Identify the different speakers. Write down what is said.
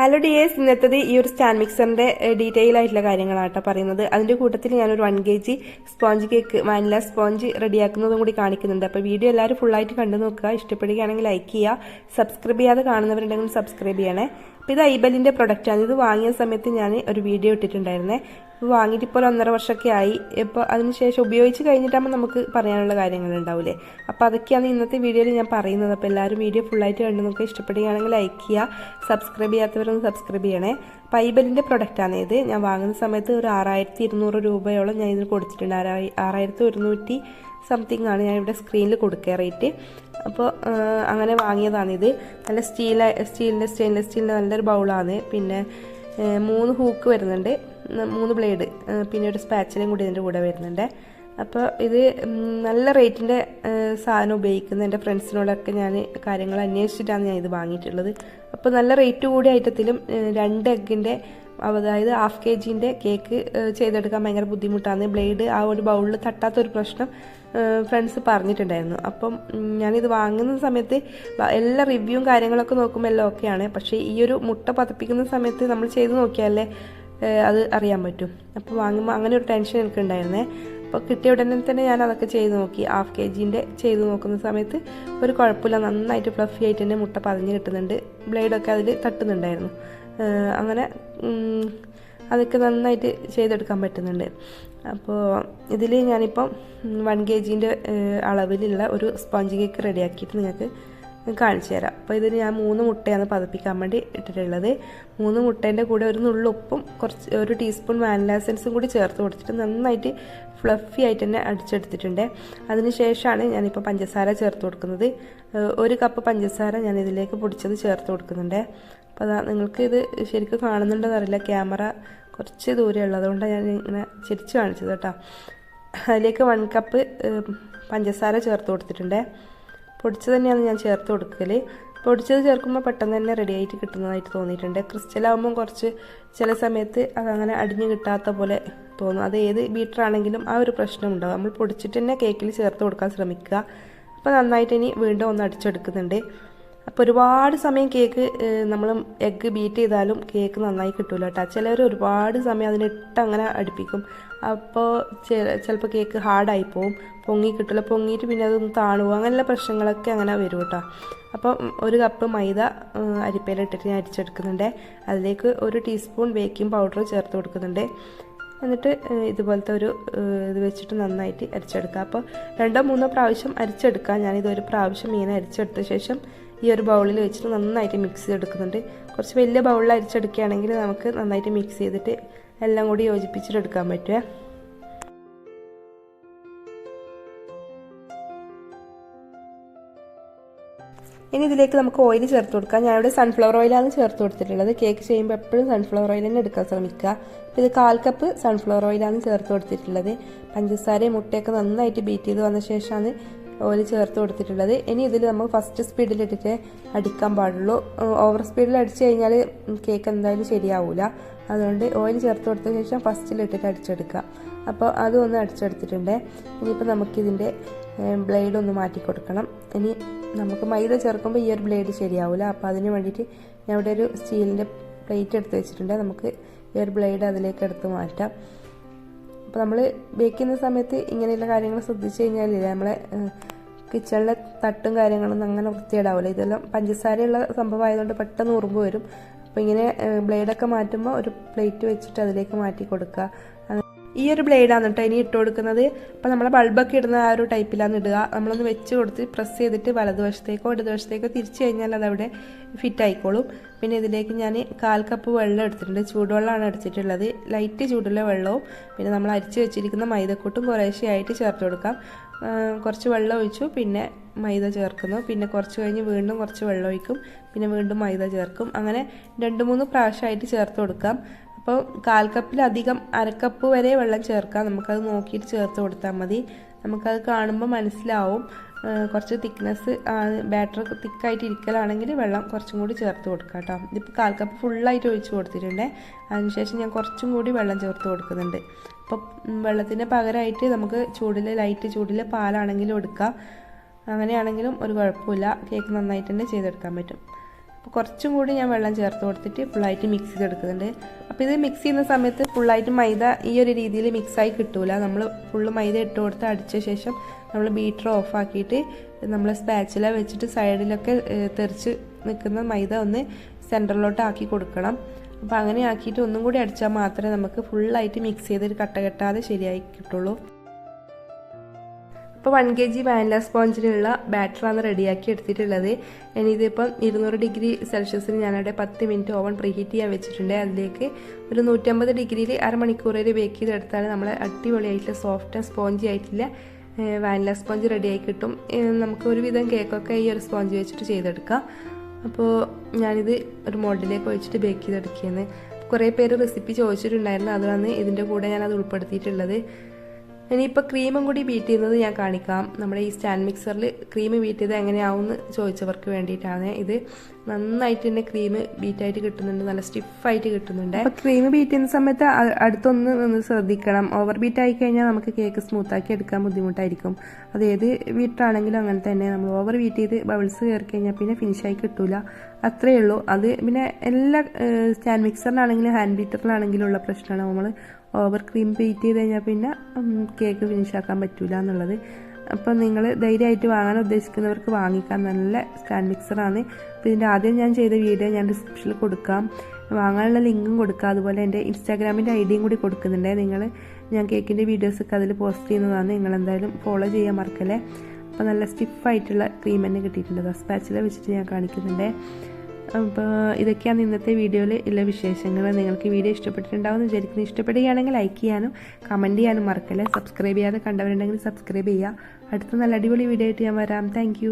Speaker 1: Hello dears ഇന്നത്തത് ഈ ഒരു stand മിക്സറിന്റെ detail ആയിട്ടുള്ള കാര്യങ്ങളാണ് കാര്യങ്ങളാട്ടോ പറയുന്നത്. അതിന്റെ കൂട്ടത്തിൽ ഞാനൊരു one K G sponge cake vanilla sponge റെഡിയാക്കുന്നതും കൂടി കാണിക്കുന്നുണ്ട്. അപ്പോൾ വീഡിയോ എല്ലാവരും ഫുള്ളായിട്ട് കണ്ടു നോക്കുക. ഇഷ്ടപ്പെടുകയാണെങ്കിൽ ലൈക്ക് ചെയ്യുക. സബ്സ്ക്രൈബ് ചെയ്യാതെ കാണുന്നവരുണ്ടെങ്കിൽ സബ്സ്ക്രൈബ് ചെയ്യണേ. അപ്പോൾ ഇത് ഐബലിന്റെ പ്രൊഡക്റ്റാണ് ഇത് വാങ്ങിയ സമയത്ത് ഞാൻ ഒരു വീഡിയോ ഇട്ടിട്ടുണ്ടായിരുന്നേ. വാങ്ങിയിട്ട് ഇപ്പോൾ ഒന്നര വർഷമൊക്കെ ആയി. ഇപ്പോൾ അതിനുശേഷം ഉപയോഗിച്ച് കഴിഞ്ഞിട്ടാകുമ്പോൾ നമുക്ക് പറയാനുള്ള കാര്യങ്ങളുണ്ടാവില്ലേ അപ്പോൾ അതൊക്കെയാണ് ഇന്നത്തെ വീഡിയോയിൽ ഞാൻ പറയുന്നത്. അപ്പോൾ എല്ലാവരും വീഡിയോ ഫുള്ളായിട്ട് കണ്ടു നോക്കുക ഇഷ്ടപ്പെടുകയാണെങ്കിൽ ലൈക്ക് ചെയ്യുക. സബ്സ്ക്രൈബ് ചെയ്യാത്തവരൊന്ന് സബ്സ്ക്രൈബ് ചെയ്യണേ. പൈബലിന്റെ പ്രൊഡക്റ്റാണ് ഇത്. ഞാൻ വാങ്ങുന്ന സമയത്ത് ഒരു ആറായിരത്തി ഇരുന്നൂറ് രൂപയോളം ഞാൻ ഇതിന് കൊടുത്തിട്ടുണ്ട്. ആറായി ആറായിരത്തി ഒരുന്നൂറ്റി സംതിങ് ആണ് ഞാൻ ഇവിടെ സ്ക്രീനിൽ കൊടുക്കുക റേറ്റ് അപ്പോൾ അങ്ങനെ വാങ്ങിയതാണിത് നല്ല സ്റ്റീൽ സ്റ്റീലിന്റെ സ്റ്റെയിൻലെസ് സ്റ്റീലിന്റെ നല്ലൊരു ബൗളാണ് പിന്നെ മൂന്ന് ഹൂക്ക് വരുന്നുണ്ട്. മൂന്ന് ബ്ലേഡ് പിന്നെ ഒരു സ്പാച്ചിലും കൂടി ഇതിന്റെ കൂടെ വരുന്നുണ്ട്. അപ്പോൾ ഇത് നല്ല റേറ്റിന്റെ സാധനം ഉപയോഗിക്കുന്ന. എന്റെ ഫ്രണ്ട്സിനോടൊക്കെ ഞാൻ കാര്യങ്ങൾ അന്വേഷിച്ചിട്ടാണ് ഞാൻ ഇത് വാങ്ങിയിട്ടുള്ളത്. അപ്പോൾ നല്ല റേറ്റ് കൂടിയ ഐറ്റത്തിലും രണ്ട് എഗ്ഗിന്റെ അതായത് ഹാഫ് കെ ജിന്റെ കേക്ക് ചെയ്തെടുക്കാൻ ഭയങ്കര ബുദ്ധിമുട്ടാണ്. ബ്ലേഡ് ആ ഒരു ബൗളിൽ തട്ടാത്തൊരു പ്രശ്നം ഫ്രണ്ട്സ് പറഞ്ഞിട്ടുണ്ടായിരുന്നു. അപ്പം ഞാനിത് വാങ്ങുന്ന സമയത്ത് എല്ലാ റിവ്യൂവും കാര്യങ്ങളൊക്കെ നോക്കുമ്പോൾ എല്ലാം ഓക്കെയാണ് പക്ഷേ ഈ ഒരു മുട്ട പതപ്പിക്കുന്ന സമയത്ത് നമ്മൾ ചെയ്ത് നോക്കിയാലേ അത് അറിയാൻ പറ്റും. അപ്പോൾ വാങ്ങുമ്പോൾ അങ്ങനെ ഒരു ടെൻഷൻ എനിക്കുണ്ടായിരുന്നേ അപ്പോൾ കിട്ടിയ ഉടനെ തന്നെ ഞാൻ അതൊക്കെ ചെയ്ത് നോക്കി. ഹാഫ് കെ ജിന്റെ ചെയ്ത് നോക്കുന്ന സമയത്ത് ഒരു കുഴപ്പമില്ല. നന്നായിട്ട് ഫ്ലഫി ആയിട്ട് തന്നെ മുട്ട പതിഞ്ഞ് കിട്ടുന്നുണ്ട്. ബ്ലേഡൊക്കെ അതിൽ തട്ടുന്നുണ്ടായിരുന്നു. അങ്ങനെ അതൊക്കെ നന്നായിട്ട് ചെയ്തെടുക്കാൻ പറ്റുന്നുണ്ട്. അപ്പോൾ ഇതിൽ ഞാനിപ്പം വൺ കെ ജിന്റെ അളവിലുള്ള ഒരു സ്പോഞ്ച് കേക്ക് റെഡിയാക്കിയിട്ട് നിങ്ങൾക്ക് കാണിച്ചു തരാം. അപ്പോൾ ഇതിന് ഞാൻ മൂന്ന് മുട്ടയാണ് പതപ്പിക്കാൻ വേണ്ടി ഇട്ടിട്ടുള്ളത്. മൂന്ന് മുട്ടേന്റെ കൂടെ ഒരു നുള്ളുപ്പും കുറച്ച് ഒരു ടീസ്പൂൺ വാനില എസൻസും കൂടി ചേർത്ത് കൊടുത്തിട്ട് നന്നായിട്ട് ഫ്ലഫി ആയിട്ട് തന്നെ അടിച്ചെടുത്തിട്ടുണ്ട്. അതിന് ശേഷമാണ് ഞാനിപ്പോൾ പഞ്ചസാര ചേർത്ത് കൊടുക്കുന്നത്. ഒരു കപ്പ് പഞ്ചസാര ഞാൻ ഇതിലേക്ക് പൊടിച്ചത് ചേർത്ത് കൊടുക്കുന്നുണ്ട്. അപ്പോൾ അതാ നിങ്ങൾക്ക് ഇത് ശരിക്കും കാണുന്നുണ്ടെന്നറിയില്ല ക്യാമറ കുറച്ച് ദൂരെ ഉള്ളതുകൊണ്ടാണ് ഞാൻ ഇങ്ങനെ ചിരിച്ച് കാണിച്ചത് കേട്ടോ. അതിലേക്ക് വൺ കപ്പ് പഞ്ചസാര ചേർത്ത് കൊടുത്തിട്ടുണ്ട്. പൊടിച്ചത് തന്നെയാണ് ഞാൻ ചേർത്ത് കൊടുക്കൽ പൊടിച്ചത് ചേർക്കുമ്പോൾ പെട്ടെന്ന് തന്നെ റെഡി ആയിട്ട് കിട്ടുന്നതായിട്ട് തോന്നിയിട്ടുണ്ട്. ക്രിസ്റ്റലാകുമ്പം കുറച്ച് ചില സമയത്ത് അതങ്ങനെ അടിഞ്ഞു കിട്ടാത്ത പോലെ തോന്നും. അത് ഏത് ബീറ്ററാണെങ്കിലും ആ ഒരു പ്രശ്നം ഉണ്ടാവും. നമ്മൾ പൊടിച്ചിട്ട് തന്നെ കേക്കിൽ ചേർത്ത് കൊടുക്കാൻ ശ്രമിക്കുക. അപ്പോൾ നന്നായിട്ട് ഇനി വീണ്ടും ഒന്ന് അടിച്ചെടുക്കുന്നുണ്ട്. അപ്പോൾ ഒരുപാട് സമയം കേക്ക് നമ്മൾ എഗ്ഗ് ബീറ്റ് ചെയ്താലും കേക്ക് നന്നായി കിട്ടില്ല കേട്ടോ ചിലവർ ഒരുപാട് സമയം അതിനിട്ട് അങ്ങനെ അടുപ്പിക്കും. അപ്പോൾ ചിലപ്പോൾ കേക്ക് ഹാർഡായി പോവും പൊങ്ങി കിട്ടില്ല പൊങ്ങിയിട്ട് പിന്നെ അതൊന്ന് താണുവോ അങ്ങനെയുള്ള പ്രശ്നങ്ങളൊക്കെ അങ്ങനെ വരും കേട്ടോ അപ്പം ഒരു കപ്പ് മൈദ അരിപ്പയിലിട്ടിട്ട് ഞാൻ അരിച്ചെടുക്കുന്നുണ്ട്. അതിലേക്ക് ഒരു ടീസ്പൂൺ ബേക്കിംഗ് പൗഡർ ചേർത്ത് കൊടുക്കുന്നുണ്ട്. എന്നിട്ട് ഇതുപോലത്തെ ഒരു ഇത് വെച്ചിട്ട് നന്നായിട്ട് അരിച്ചെടുക്കുക അപ്പോൾ രണ്ടോ മൂന്നോ പ്രാവശ്യം അരിച്ചെടുക്കുക ഞാനിത് ഒരു പ്രാവശ്യം മീൻ അരിച്ചെടുത്ത ശേഷം ഈ ഒരു ബൗളിൽ വെച്ചിട്ട് നന്നായിട്ട് മിക്സ് ചെയ്തെടുക്കുന്നുണ്ട്. കുറച്ച് വലിയ ബൗളിൽ അരിച്ചെടുക്കുകയാണെങ്കിൽ നമുക്ക് നന്നായിട്ട് മിക്സ് ചെയ്തിട്ട് എല്ലാം കൂടി യോജിപ്പിച്ചിട്ടെടുക്കാൻ പറ്റുക. ഇനി ഇതിലേക്ക് നമുക്ക് ഓയിൽ ചേർത്ത് കൊടുക്കാം. ഞാനിവിടെ സൺഫ്ലവർ ഓയിലാണ് ചേർത്ത് കൊടുത്തിട്ടുള്ളത്. കേക്ക് ചെയ്യുമ്പോൾ എപ്പോഴും സൺഫ്ലവർ ഓയിൽ തന്നെ എടുക്കാൻ ശ്രമിക്കുക. ഇത് കാൽ കപ്പ് സൺഫ്ലവർ ഓയിലാണ് ചേർത്ത് കൊടുത്തിട്ടുള്ളത്. പഞ്ചസാരയും മുട്ടയൊക്കെ നന്നായിട്ട് ബീറ്റ് ചെയ്ത് വന്ന ശേഷമാണ് ഓയിൽ ചേർത്ത് കൊടുത്തിട്ടുള്ളത്. ഇനി ഇതിൽ നമ്മൾ ഫസ്റ്റ് സ്പീഡിലിട്ടിട്ട് അടിക്കാൻ പാടുള്ളൂ. ഓവർ സ്പീഡിൽ അടിച്ചു കഴിഞ്ഞാൽ കേക്ക് എന്തായാലും ശരിയാവില്ല അതുകൊണ്ട് ഓയിൽ ചേർത്ത് കൊടുത്ത ശേഷം ഫസ്റ്റിലിട്ടിട്ട് അടിച്ചെടുക്കുക. അപ്പോൾ അതൊന്ന് അടിച്ചെടുത്തിട്ടുണ്ട്. ഇനിയിപ്പോൾ നമുക്കിതിന്റെ ബ്ലേഡ് ഒന്ന് മാറ്റി കൊടുക്കണം. ഇനി നമുക്ക് മൈദ ചേർക്കുമ്പോൾ ഈ ഒരു ബ്ലേഡ് ശരിയാവില്ല അപ്പോൾ അതിന് വേണ്ടിയിട്ട് ഞാൻ ഇവിടെ ഒരു സ്റ്റീലിന്റെ പ്ലേറ്റ് എടുത്ത് വെച്ചിട്ടുണ്ട്. നമുക്ക് ഈ ഒരു ബ്ലേഡ് അതിലേക്ക് എടുത്ത് മാറ്റാം. അപ്പോൾ നമ്മൾ ബേക്ക് ചെയ്യുന്ന സമയത്ത് ഇങ്ങനെയുള്ള കാര്യങ്ങൾ ശ്രദ്ധിച്ചു കഴിഞ്ഞാലേ നമ്മളെ കിച്ചണിലെ തട്ടും കാര്യങ്ങളൊന്നും അങ്ങനെ വൃത്തിയിടാവില്ല ഇതെല്ലാം പഞ്ചസാരയുള്ള സംഭവം ആയതുകൊണ്ട് പെട്ടെന്ന് ഉറുമ്പ് വരും. അപ്പോൾ ഇങ്ങനെ ബ്ലേഡൊക്കെ മാറ്റുമ്പോൾ ഒരു പ്ലേറ്റ് വെച്ചിട്ട് അതിലേക്ക് മാറ്റി കൊടുക്കുക. ഈ ഒരു ബ്ലേഡാണ് കേട്ടോ ഇനി ഇട്ട് കൊടുക്കുന്നത്. അപ്പോൾ നമ്മൾ ബൾബൊക്കെ ഇടുന്ന ആ ഒരു ടൈപ്പിലാണ് ഇടുക. നമ്മളൊന്ന് വെച്ച് കൊടുത്ത് പ്രസ് ചെയ്തിട്ട് വലതുവശത്തേക്കോ ഇടതുവശത്തേക്കോ തിരിച്ചു കഴിഞ്ഞാൽ അതവിടെ ഫിറ്റ് ആയിക്കോളും. പിന്നെ ഇതിലേക്ക് ഞാൻ കാൽ കപ്പ് വെള്ളം എടുത്തിട്ടുണ്ട്. ചൂടുവെള്ളമാണ് എടുത്തിട്ടുള്ളത് ലൈറ്റ് ചൂടുള്ള വെള്ളവും പിന്നെ നമ്മൾ അരിച്ച് വെച്ചിരിക്കുന്ന മൈദക്കൂട്ടും കുറേശ്ശെയായിട്ട് ചേർത്ത് കൊടുക്കാം. കുറച്ച് വെള്ളം ഒഴിച്ചു പിന്നെ മൈദ ചേർക്കുന്നു. പിന്നെ കുറച്ച് കഴിഞ്ഞ് വീണ്ടും കുറച്ച് വെള്ളം ഒഴിക്കും. പിന്നെ വീണ്ടും മൈദ ചേർക്കും. അങ്ങനെ രണ്ട് മൂന്ന് പ്രാവശ്യമായിട്ട് ചേർത്ത് കൊടുക്കാം. അപ്പോൾ കാൽ കപ്പിലധികം അരക്കപ്പ് വരെ വെള്ളം ചേർക്കാം. നമുക്കത് നോക്കിയിട്ട് ചേർത്ത് കൊടുത്താൽ മതി. നമുക്കത് കാണുമ്പോൾ മനസ്സിലാവും. കുറച്ച് തിക്നെസ് ബാറ്റർ തിക്കായിട്ട് ഇരിക്കലാണെങ്കിൽ വെള്ളം കുറച്ചും കൂടി ചേർത്ത് കൊടുക്കാം കേട്ടോ. ഇതിപ്പോൾ കാൽ കപ്പ് ഫുള്ളായിട്ട് ഒഴിച്ച് കൊടുത്തിട്ടുണ്ട്. അതിനുശേഷം ഞാൻ കുറച്ചും കൂടി വെള്ളം ചേർത്ത് കൊടുക്കുന്നുണ്ട്. അപ്പോൾ വെള്ളത്തിന് പകരമായിട്ട് നമുക്ക് ചൂടിൽ ലൈറ്റ് ചൂടിൽ പാലാണെങ്കിലും എടുക്കാം. അങ്ങനെയാണെങ്കിലും ഒരു കുഴപ്പമില്ല. കേക്ക് നന്നായിട്ട് തന്നെ ചെയ്തെടുക്കാൻ പറ്റും. അപ്പോൾ കുറച്ചും കൂടി ഞാൻ വെള്ളം ചേർത്ത് കൊടുത്തിട്ട് ഫുള്ളായിട്ട് മിക്സ് ചെയ്തെടുക്കുന്നുണ്ട്. അപ്പോൾ ഇത് മിക്സ് ചെയ്യുന്ന സമയത്ത് ഫുള്ളായിട്ട് മൈദ ഈ ഒരു രീതിയിൽ മിക്സായി കിട്ടൂല. നമ്മൾ ഫുള്ള് മൈദ ഇട്ട് കൊടുത്ത് അടിച്ച ശേഷം നമ്മൾ ബീറ്റർ ഓഫ് ആക്കിയിട്ട് നമ്മൾ സ്പാച്ചില വെച്ചിട്ട് സൈഡിലൊക്കെ തെറിച്ച് നിൽക്കുന്ന മൈദ ഒന്ന് സെന്ററിലോട്ട് ആക്കി കൊടുക്കണം. അപ്പോൾ അങ്ങനെ ആക്കിയിട്ട് ഒന്നും കൂടി അടിച്ചാൽ മാത്രമേ നമുക്ക് ഫുള്ളായിട്ട് മിക്സ് ചെയ്ത് കട്ട കെട്ടാതെ ശരിയായി കിട്ടുള്ളൂ. ഇപ്പോൾ വൺ കെ ജി വാനില സ്പോഞ്ചിനുള്ള ബാറ്ററാണ് റെഡിയാക്കി എടുത്തിട്ടുള്ളത്. ഇനി ഇതിപ്പം ഇരുന്നൂറ് ഡിഗ്രി സെൽഷ്യസിൽ ഞാനവിടെ പത്ത് മിനിറ്റ് ഓവൻ പ്രീഹീറ്റ് ചെയ്യാൻ വെച്ചിട്ടുണ്ട്. അതിലേക്ക് ഒരു നൂറ്റമ്പത് ഡിഗ്രിയിൽ അരമണിക്കൂർ വരെ ബേക്ക് ചെയ്തെടുത്താൽ നമ്മൾ അടിപൊളിയായിട്ടുള്ള സോഫ്റ്റ് ആൻഡ് സ്പോഞ്ചി ആയിട്ടില്ല വാനില സ്പോഞ്ച് റെഡിയായി കിട്ടും. നമുക്ക് ഒരുവിധം കേക്കൊക്കെ ഈ ഒരു സ്പോഞ്ച് വെച്ചിട്ട് ചെയ്തെടുക്കാം. അപ്പോൾ ഞാനിത് ഒരു മോൾഡിലേക്ക് ഒഴിച്ചിട്ട് ബേക്ക് ചെയ്തെടുക്കുകയാണ്. കുറേ പേര് റെസിപ്പി ചോദിച്ചിട്ടുണ്ടായിരുന്നു. അതാണ് ഇതിന്റെ കൂടെ ഞാനത് ഉൾപ്പെടുത്തിയിട്ടുള്ളത്. ഇനിയിപ്പോൾ ക്രീമും കൂടി ബീറ്റ് ചെയ്യുന്നത് ഞാൻ കാണിക്കാം. നമ്മുടെ ഈ സ്റ്റാൻഡ് മിക്സറിൽ ക്രീം ബീറ്റ് ചെയ്ത് എങ്ങനെയാവുമെന്ന് ചോദിച്ചവർക്ക് വേണ്ടിയിട്ടാണ് ഇത്. നന്നായിട്ട് തന്നെ ക്രീം ബീറ്റായിട്ട് കിട്ടുന്നുണ്ട് നല്ല സ്റ്റിഫായിട്ട് കിട്ടുന്നുണ്ട്. അപ്പോൾ ക്രീം ബീറ്റ് ചെയ്യുന്ന സമയത്ത് അടുത്തൊന്ന് നിന്ന് ശ്രദ്ധിക്കണം. ഓവർ ബീറ്റ് ആയി കഴിഞ്ഞാൽ നമുക്ക് കേക്ക് സ്മൂത്താക്കി എടുക്കാൻ ബുദ്ധിമുട്ടായിരിക്കും. അത് ഏത് വീട്ടിലാണെങ്കിലും അങ്ങനെ തന്നെ. നമ്മൾ ഓവർ ബീറ്റ് ചെയ്ത് ബബിൾസ് കയറി കഴിഞ്ഞാൽ പിന്നെ ഫിനിഷായി കിട്ടൂല. അത്രയേ ഉള്ളൂ. അത് പിന്നെ എല്ലാ സ്റ്റാൻഡ് മിക്സറിനാണെങ്കിലും ഹാൻഡ് ബീറ്ററിനാണെങ്കിലും ഉള്ള പ്രശ്നമാണ്. നമ്മൾ ഓവർ ക്രീം ബീറ്റ് ചെയ്ത് കഴിഞ്ഞാൽ പിന്നെ കേക്ക് ഫിനിഷ് ആക്കാൻ പറ്റൂല എന്നുള്ളത്. അപ്പോൾ നിങ്ങൾ ധൈര്യമായിട്ട് വാങ്ങാൻ ഉദ്ദേശിക്കുന്നവർക്ക് വാങ്ങിക്കാൻ നല്ല സ്റ്റാൻഡ് മിക്സറാണ് അപ്പോൾ ഇതിന്റെ ആദ്യം ഞാൻ ചെയ്ത വീഡിയോ ഞാൻ ഡിസ്ക്രിപ്ഷനിൽ കൊടുക്കാം. വാങ്ങാനുള്ള ലിങ്കും കൊടുക്കാം. അതുപോലെ എന്റെ ഇൻസ്റ്റാഗ്രാമിന്റെ ഐ ഡിയും കൂടി കൊടുക്കുന്നുണ്ട്. നിങ്ങൾ ഞാൻ കേക്കിന്റെ വീഡിയോസൊക്കെ അതിൽ പോസ്റ്റ് ചെയ്യുന്നതാണ്. നിങ്ങൾ എന്തായാലും ഫോളോ ചെയ്യാൻ മറക്കല്ലേ? അപ്പോൾ നല്ല സ്റ്റിഫായിട്ടുള്ള ക്രീം തന്നെ കിട്ടിയിട്ടുണ്ട്. സ്പാച്ചില വെച്ചിട്ട് ഞാൻ കാണിക്കുന്നുണ്ട്. അപ്പോൾ ഇതൊക്കെയാണ് ഇന്നത്തെ വീഡിയോയിൽ ഉള്ള വിശേഷങ്ങൾ നിങ്ങൾക്ക് വീഡിയോ ഇഷ്ടപ്പെട്ടിട്ടുണ്ടാവും വിചാരിക്കുന്നു. ഇഷ്ടപ്പെടുകയാണെങ്കിൽ ലൈക്ക് ചെയ്യാനും കമന്റ് ചെയ്യാനും മറക്കല്ലേ? സബ്സ്ക്രൈബ് ചെയ്യാതെ കണ്ടവരുണ്ടെങ്കിൽ സബ്സ്ക്രൈബ് ചെയ്യുക. അടുത്ത നല്ല അടിപൊളി വീഡിയോ ആയിട്ട് ഞാൻ വരാം. താങ്ക്